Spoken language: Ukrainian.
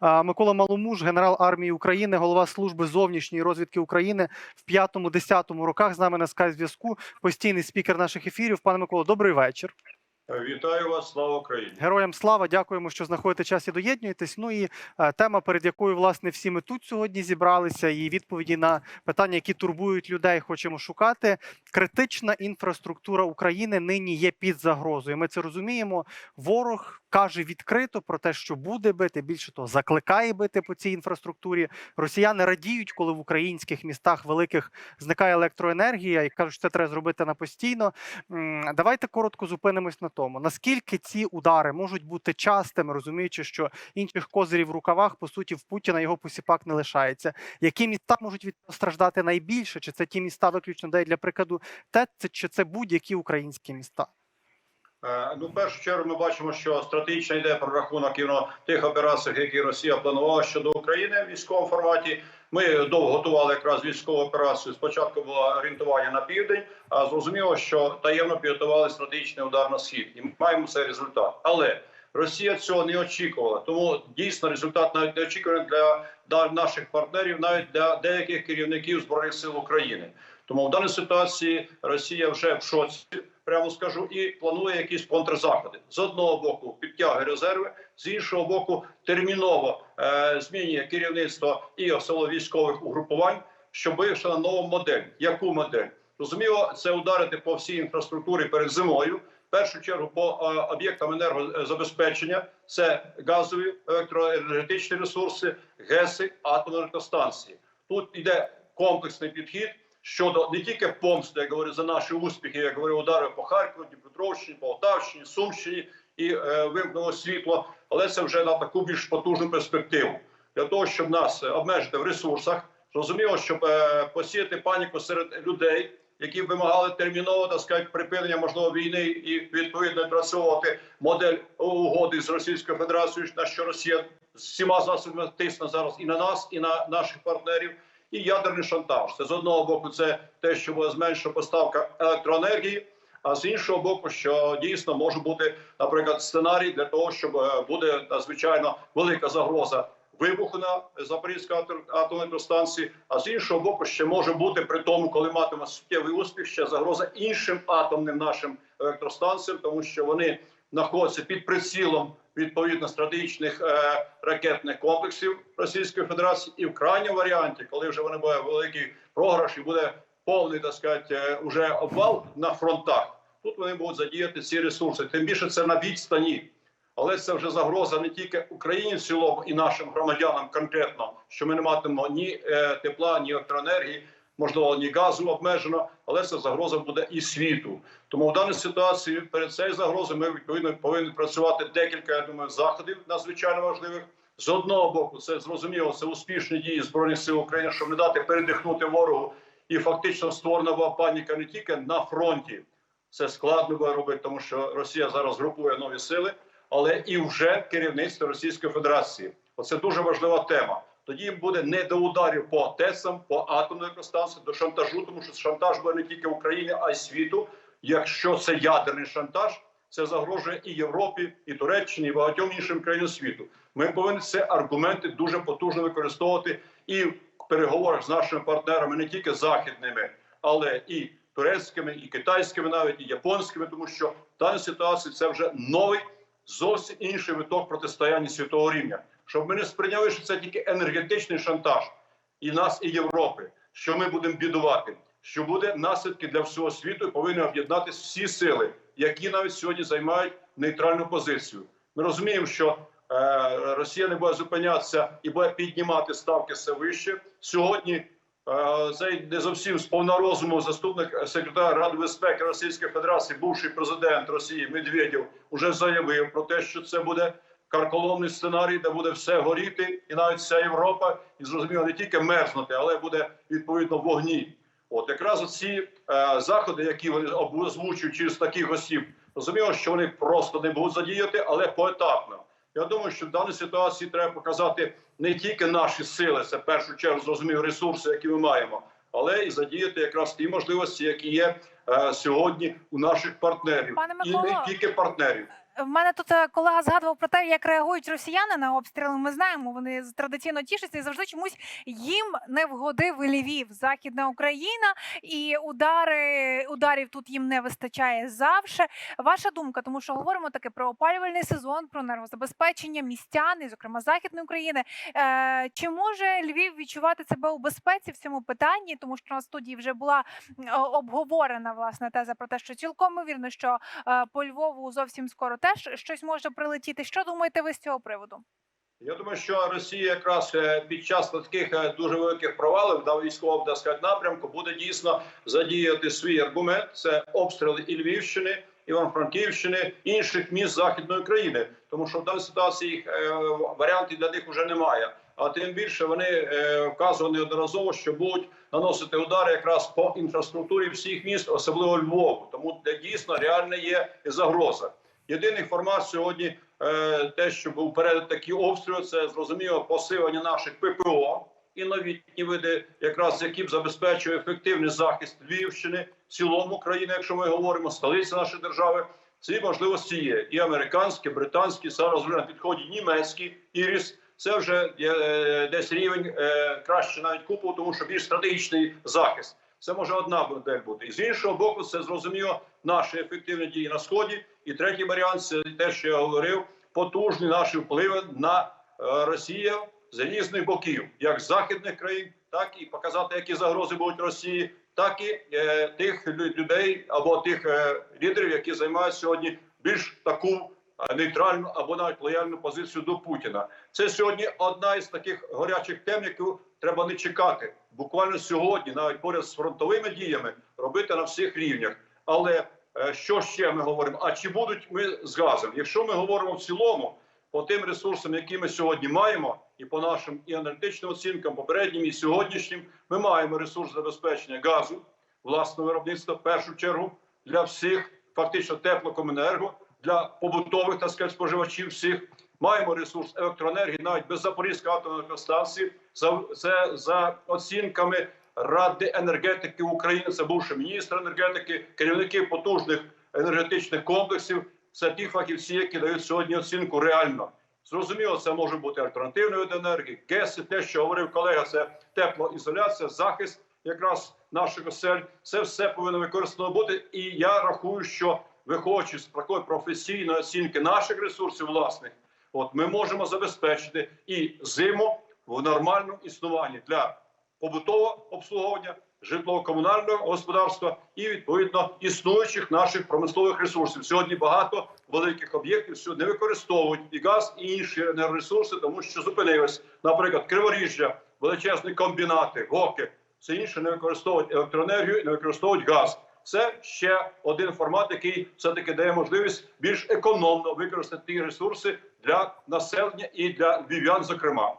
Микола Маломуж, генерал армії України, голова служби зовнішньої розвідки України в 5-10 роках. З нами на скайп зв'язку. Постійний спікер наших ефірів. Пане Микола, добрий вечір. Вітаю вас, слава Україні! Героям слава, дякуємо, що знаходите час і доєднуєтесь. Ну і е, тема, перед якою власне всі ми тут сьогодні зібралися, і відповіді на питання, які турбують людей, хочемо шукати. Критична інфраструктура України нині є під загрозою. Ми це розуміємо. Ворог каже відкрито про те, що буде бити. Більше того, закликає бити по цій інфраструктурі. Росіяни радіють, коли в українських містах великих зникає електроенергія, і кажуть, що це треба зробити на постійно. Давайте коротко зупинимось на тому, наскільки ці удари можуть бути частими, розуміючи, що інших козирів в рукавах по суті в Путіна його посіпак не лишається. Які міста можуть від страждати найбільше? Чи це ті міста, виключно де для прикладу, те чи це будь-які українські міста? Е, Ну, в першу чергу, ми бачимо, що стратегічно йде прорахунок іменно тих операцій, які Росія планувала щодо України в військовому форматі. Ми довго готували якраз військову операцію. Спочатку було орієнтування на південь, а зрозуміло, що таємно підготували стратегічний удар на схід, і ми маємо цей результат. Але Росія цього не очікувала, тому дійсно результат навіть не очікуваний для наших партнерів, навіть для деяких керівників збройних сил України. Тому в даній ситуації Росія вже в шоці, прямо скажу, і планує якісь контрзаходи. З одного боку підтягує резерви, з іншого боку, терміново е, змінює керівництво і особливо військових угрупувань, щоб вийшла на нову модель. Яку модель? Розуміло, це ударити по всій інфраструктурі перед зимою. В першу чергу по е, об'єктам енергозабезпечення це газові електроенергетичні ресурси, ГЕСи, атомні електростанції. Тут йде комплексний підхід щодо не тільки помсти, я говорю за наші успіхи, я говорю удари по Харкову, Дніпропетровщині, Полтавщині, Сумщині і е, вимкнуло світло, але це вже на таку більш потужну перспективу для того, щоб нас обмежити в ресурсах. Зрозуміло, щоб е, посіяти паніку серед людей, які вимагали терміново так сказати, припинення можливо війни і відповідно відпрацьовувати модель угоди з Російською Федерацією, на що Росія всіма засобами тисне зараз і на нас, і на наших партнерів. І ядерний шантаж. Це з одного боку, це те, що буде зменшена поставка електроенергії. А з іншого боку, що дійсно може бути, наприклад, сценарій для того, щоб е, буде надзвичайно велика загроза вибуху на Запорізькій атом- атомній електростанції. А з іншого боку, ще може бути при тому, коли матиме суттєвий успіх, ще загроза іншим атомним нашим електростанціям, тому що вони знаходяться під прицілом відповідно стратегічних е, ракетних комплексів Російської Федерації, і в крайньому варіанті, коли вже вони буде великий програш і буде повний так сказати, е, уже обвал на фронтах. Тут вони будуть задіяти ці ресурси. Тим більше це на відстані. Але це вже загроза не тільки Україні в цілому і нашим громадянам конкретно, що ми не матимемо ні е, тепла, ні електроенергії, можливо, ні газу обмежено, але це загроза буде і світу. Тому в даній ситуації перед цією загрозою ми відповідно повинні працювати декілька я думаю, заходів надзвичайно важливих. З одного боку, це зрозуміло, це успішні дії збройних сил України, щоб не дати передихнути ворогу, і фактично створена була паніка не тільки на фронті. Це складно буде робити, тому що Росія зараз групує нові сили, але і вже керівництво Російської Федерації. Оце дуже важлива тема. Тоді буде не до ударів по ТЕСам, по атомній електростанції, до шантажу, тому що шантаж буде не тільки Україні, а й світу. Якщо це ядерний шантаж, це загрожує і Європі, і Туреччині, і багатьом іншим країнам світу. Ми повинні ці аргументи дуже потужно використовувати і в переговорах з нашими партнерами, не тільки західними, але і турецькими, і китайськими, навіть і японськими, тому що в даній ситуації це вже новий зовсім інший виток протистояння світового рівня. Щоб ми не сприйняли, що це тільки енергетичний шантаж і нас, і Європи, що ми будемо бідувати, що буде наслідки для всього світу, і повинні об'єднатися всі сили, які навіть сьогодні займають нейтральну позицію. Ми розуміємо, що е, Росія не буде зупинятися і буде піднімати ставки все вище. Сьогодні цей не зовсім з повна розуму заступник секретаря Ради безпеки Російської Федерації, бувший президент Росії Медведєв, уже заявив про те, що це буде карколомний сценарій, де буде все горіти, і навіть вся Європа, і зрозуміло, не тільки мерзнути, але буде відповідно вогні. От якраз оці е, заходи, які вони озвучують через таких осіб, розуміло, що вони просто не будуть задіяти, але поетапно. Я думаю, що в даній ситуації треба показати не тільки наші сили, це в першу чергу зрозумів ресурси, які ми маємо, але і задіяти якраз ті можливості, які є е, сьогодні у наших партнерів, Пане і не тільки партнерів. В мене тут е, колега згадував про те, як реагують росіяни на обстріли. Ми знаємо, вони традиційно тішаться і завжди чомусь їм не вгодив Львів, Західна Україна, і удари ударів тут їм не вистачає завше. Ваша думка, тому що говоримо таке про опалювальний сезон, про енергозабезпечення містян, і, зокрема Західної України. Е, чи може Львів відчувати себе у безпеці в цьому питанні? Тому що на студії вже була обговорена власне теза про те, що цілком ймовірно, що е, по Львову зовсім скоро теж щось може прилетіти. Що думаєте ви з цього приводу? Я думаю, що Росія якраз е, під час таких е, дуже великих провалів на військовому так сказати, напрямку буде дійсно задіяти свій аргумент. Це обстріли і Львівщини, Івано-Франківщини, інших міст західної країни. Тому що в даній ситуації їх е, варіантів для них вже немає. А тим більше вони вказували неодноразово, що будуть наносити удари якраз по інфраструктурі всіх міст, особливо Львову. Тому де дійсно реальна є загроза. Єдиний формат сьогодні е, те, що був перед такі обстріли, це зрозуміло посилення наших ППО і новітні види, якраз які б забезпечує ефективний захист Львівщини в цілому країни, якщо ми говоримо столиці нашої держави. Ці можливості є і американські, британські, зараз вже на підході німецький іріс. Це вже е, десь рівень е, краще навіть купу, тому що більш стратегічний захист. Це може одна модель бути. І з іншого боку, це зрозуміло наші ефективні дії на сході. І третій варіант це те, що я говорив, потужні наші впливи на е, Росію з різних боків, як західних країн, так і показати, які загрози будуть Росії, так і е, тих людей або тих е, лідерів, які займають сьогодні більш таку е, нейтральну або навіть лояльну позицію до Путіна. Це сьогодні одна із таких гарячих тем, яку треба не чекати. Буквально сьогодні, навіть поряд з фронтовими діями, робити на всіх рівнях. Але е, що ще ми говоримо? А чи будуть ми з газом? Якщо ми говоримо в цілому по тим ресурсам, які ми сьогодні маємо, і по нашим і аналітичним оцінкам, попереднім і сьогоднішнім, ми маємо ресурс забезпечення газу власного виробництва в першу чергу для всіх, фактично теплокомунерго, для побутових так сказати, споживачів всіх. Маємо ресурс електроенергії, навіть без Запорізької атомної. За це за оцінками Ради енергетики України. Це бувший міністр енергетики, керівники потужних енергетичних комплексів. Це ті фахівці, які дають сьогодні оцінку реально. Зрозуміло, це може бути альтернативний вид енергії, ГЕСи, те, що говорив колега, це теплоізоляція, захист якраз наших осель. Це все повинно використано бути. І я рахую, що виходячи з такої професійної оцінки наших ресурсів власних, от ми можемо забезпечити і зиму в нормальному існуванні для побутового обслуговування, житлово-комунального господарства і відповідно існуючих наших промислових ресурсів. Сьогодні багато великих об'єктів не використовують і газ, і інші енергоресурси, тому що зупинились, наприклад, Криворіжжя, величезні комбінати, гоки, все інше не використовують електроенергію, не використовують газ. Це ще один формат, який все таки дає можливість більш економно використати ті ресурси для населення і для львів'ян, зокрема.